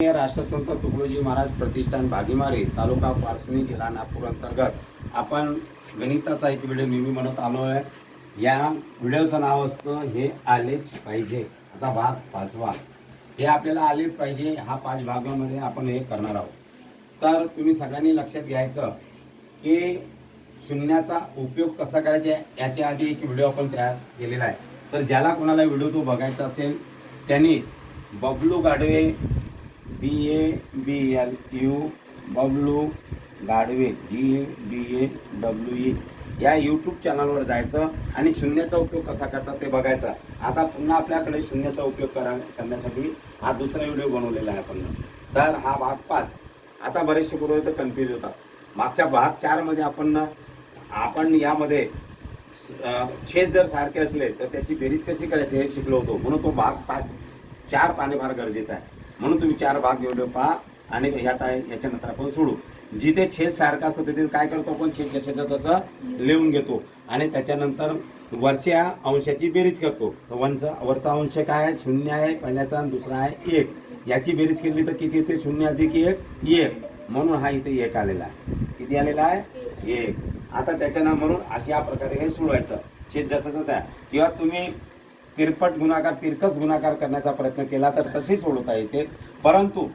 राष्ट्रसंत तुकडोजी महाराज प्रतिष्ठान भागीमारी तालुका पारसणी जिल्हा नागपूर अंतर्गत आपण गणिताचा एक व्हिडिओ नेहमी म्हणत आलो आहे. या व्हिडिओचं नाव असतं हे आलेच पाहिजे. आता भाग पाचवा. हे आपल्याला आलेच पाहिजे हा पाच भागामध्ये आपण हे करणार आहोत. तर तुम्ही सगळ्यांनी लक्षात घ्यायचं की शून्याचा उपयोग कसा करायचा याच्या आधी एक व्हिडिओ आपण तयार केलेला आहे. तर ज्याला कोणाला व्हिडिओ तो बघायचा असेल त्यांनी Bablu Gadve B A B L U Bablu Gadve G A B A W E या यूट्यूब चॅनलवर जायचं आणि शून्याचा उपयोग कसा करतात ते बघायचा. आता पुन्हा आपल्याकडे शून्याचा उपयोग करा करण्यासाठी हा दुसरा व्हिडिओ बनवलेला आहे आपण. तर हा भाग पाच. आता बरेचसे पूर्व तर कन्फ्यूज होतात. मागच्या भाग चारमध्ये आपण आपण यामध्ये छेद जर सारखे असले तर त्याची बेरीज कशी करायची हे शिकलो होतो. म्हणून तो भाग पाच चार पाहणे फार गरजेचं आहे. म्हणून तुम्ही चार भाग व्हिडिओ पहा आणि ह्यात आहे याच्यानंतर आपण सोडू. जिथे छेद सारखा असतो तिथे काय करतो आपण? छेद जशाचं तसं लिहून घेतो. आणि त्याच्यानंतर वरच्या अंशाची बेरीज करतो. तर वरचा अंश काय आहे? शून्य आहे पहिल्याचा दुसरा आहे एक. याची बेरीज केली तर किती येते? शून्य अधिक एक एक. म्हणून हा इथे एक आलेला आहे. किती आलेला आहे? एक. आता त्याच्यानं म्हणून अशा प्रकारे हे सोडवायचं. छेद जसं त्या. किंवा तुम्ही तिरपट गुणाकार तिरकस गुणाकार करण्याचा प्रयत्न केला तर तसेच ओढवता येते परंतु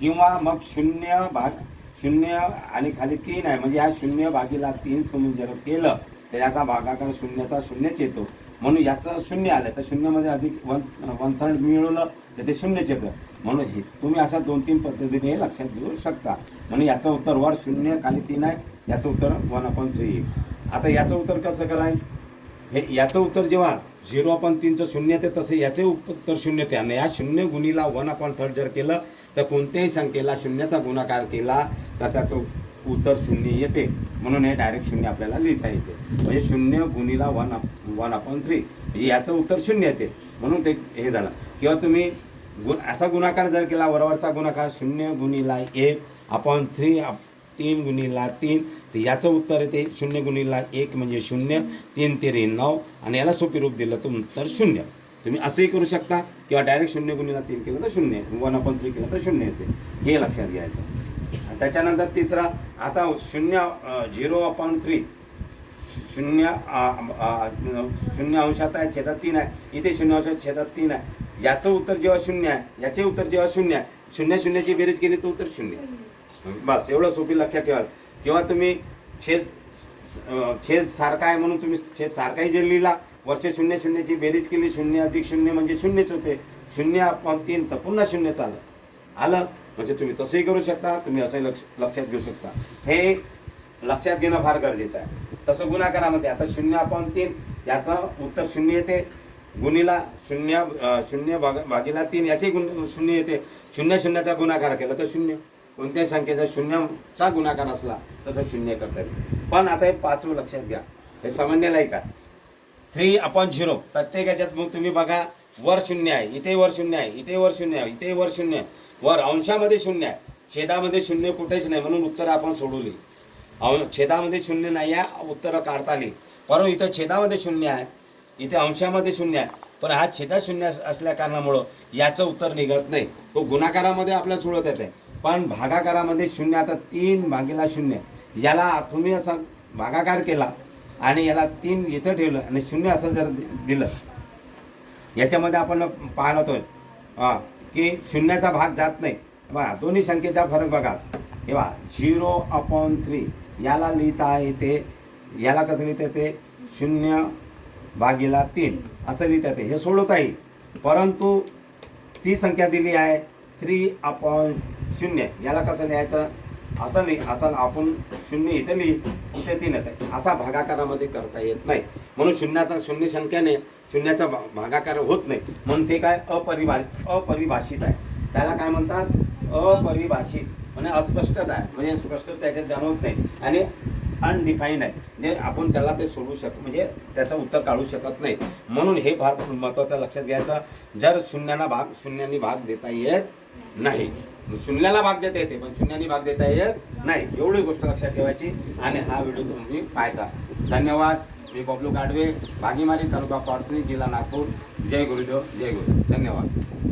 किंवा मग शून्य भाग शून्य आणि खाली तीन आहे म्हणजे या शून्य भागीला तीन तुम्ही जर केलं तर याचा भागाकार शून्याचा शून्यच येतो. म्हणून याचं शून्य आलं तर शून्यमध्ये अधिक वन वन थर्ड मिळवलं तर ते शून्यच येतं. म्हणून हे तुम्ही अशा दोन तीन पद्धतीने हे लक्षात घेऊ शकता. म्हणून याचं उत्तर वर शून्य खाली तीन आहे याचं उत्तर वन अपॉन थ्री येईल आता याचं उत्तर कसं करायचं? हे याचं उत्तर जेव्हा झिरो अपॉन तीनचं शून्य ते तसे याचे उत्तर शून्य ते. आणि या शून्य गुणीला वन अपॉन थर्ड जर केलं तर कोणत्याही संख्येला शून्याचा गुणाकार केला तर त्याचं उत्तर शून्य येते. म्हणून हे डायरेक्ट शून्य आपल्याला लिहिता येते. म्हणजे शून्य गुणीला वन वन अपॉन थ्री म्हणजे याचं उत्तर शून्य येते. म्हणून ते हे झालं. किंवा तुम्ही गुण असा गुणाकार जर केला वरवरचा गुणाकार शून्य गुणीला एक अपॉन थ्री तीन गुणीला तीन. तर याचं उत्तर येते शून्य गुणीला एक म्हणजे शून्य तीन तेरे नऊ. आणि याला सोपी रूप दिलं तर उत्तर शून्य. तुम्ही असंही करू शकता किंवा डायरेक्ट शून्य गुणीला तीन केलं तर शून्य. वन अपॉन थ्री केलं तर शून्य येते. हे लक्षात घ्यायचं. त्याच्यानंतर तिसरा आता शून्य झिरो अपॉन थ्री शून्य शून्य अंशात आहे छेदात तीन आहे. इथे शून्य अंशात छेदात तीन आहे. याचं उत्तर जेव्हा शून्य आहे याचे उत्तर जेव्हा शून्य आहे शून्य शून्याची बेरीज केली तर उत्तर शून्य. बस एवढं सोपी लक्षात ठेवा. किंवा तुम्ही छेद छेद सारखा आहे म्हणून तुम्ही छेद सारखाही जे लिहिला वर्ष शून्य शून्याची बेरीज केली शून्य अधिक शून्य म्हणजे शून्यच होते. शून्य तीन तर पुन्हा शून्य चाललं. आलं? म्हणजे तुम्ही तसंही करू शकता तुम्ही असंही लक्ष लक्षात घेऊ शकता. हे लक्षात घेणं फार गरजेचं आहे. तसं गुणाकारामध्ये आता शून्य अपॉन तीन याचं उत्तर शून्य येते. गुणीला शून्य शून्य भाग भागीला तीन याचे गुण शून्य येते. शून्य शून्याचा गुणाकार केला तर शून्य. कोणत्याही संख्येचा शून्यचा गुणाकार असला तर तो शून्य करता येईल. पण आता हे पाचवं लक्षात घ्या. हे सामान्य आहे का? Three upon zero. प्रत्येक याच्यात मग तुम्ही बघा वर शून्य आहे इथे वर शून्य आहे इथे वर शून्य आहे इथे वर शून्य आहे. वर अंशामध्ये शून्य आहे. छेदामध्ये शून्य कुठेच नाही म्हणून उत्तरं आपण सोडवली. अं छेदामध्ये शून्य नाही आहे उत्तरं काढता आली. परंतु इथं छेदामध्ये शून्य आहे इथे अंशामध्ये शून्य आहे. पण हा छेदा शून्य असल्या कारणामुळं याचं उत्तर निघत नाही. तो गुणाकारामध्ये आपल्याला सोडत येते. पण भागाकारामध्ये शून्य आता तीन भागीला शून्य. याला तुम्ही असा भागाकार केला आणि याला तीन इथं ठेवलं आणि शून्य असं जर दि- दिलं. याच्यामध्ये आपण पाहत आहोत हां की शून्याचा भाग जात नाही. बघा दोन्ही संख्येचा फरक बघा. हे बा झिरो अपॉन थ्री याला लिहिता येते याला कसं लिहिता येते? शून्य भागीला तीन असं लिहिता येते. हे सोडवता येईल. परंतु ती संख्या दिली आहे थ्री अपॉन शून्य. याला कसं लिहायचं? असं नाही असं आपण शून्य इथं लिही इथे तीन येत. असा भागाकारामध्ये करता येत नाही. म्हणून शून्याचा शून्य संख्याने शून्याचा भा- भागाकार होत नाही. म्हणून ते काय? अपरिभा अपरिभाषित आहे. त्याला काय म्हणतात? अपरिभाषित. म्हणजे अस्पष्टता आहे. म्हणजे स्पष्ट त्याच्यात जाणवत नाही. आणि अनडिफाईंड आहे. म्हणजे आपण त्याला ते सोडू शक म्हणजे त्याचं उत्तर काढू शकत नाही. म्हणून हे फार महत्त्वाचं लक्षात घ्यायचं. जर शून्याला भाग शून्याने भाग देता येत नाही. शून्याला भाग देता येते पण शून्याने भाग देता येत नाही. एवढी गोष्ट लक्षात ठेवायची आणि हा व्हिडिओ तुम्ही पाहायचा. धन्यवाद. मी बबलू गाडवे भागीमारी तालुका पारसणी जिल्हा नागपूर. जय गुरुदेव जय गुरु. धन्यवाद.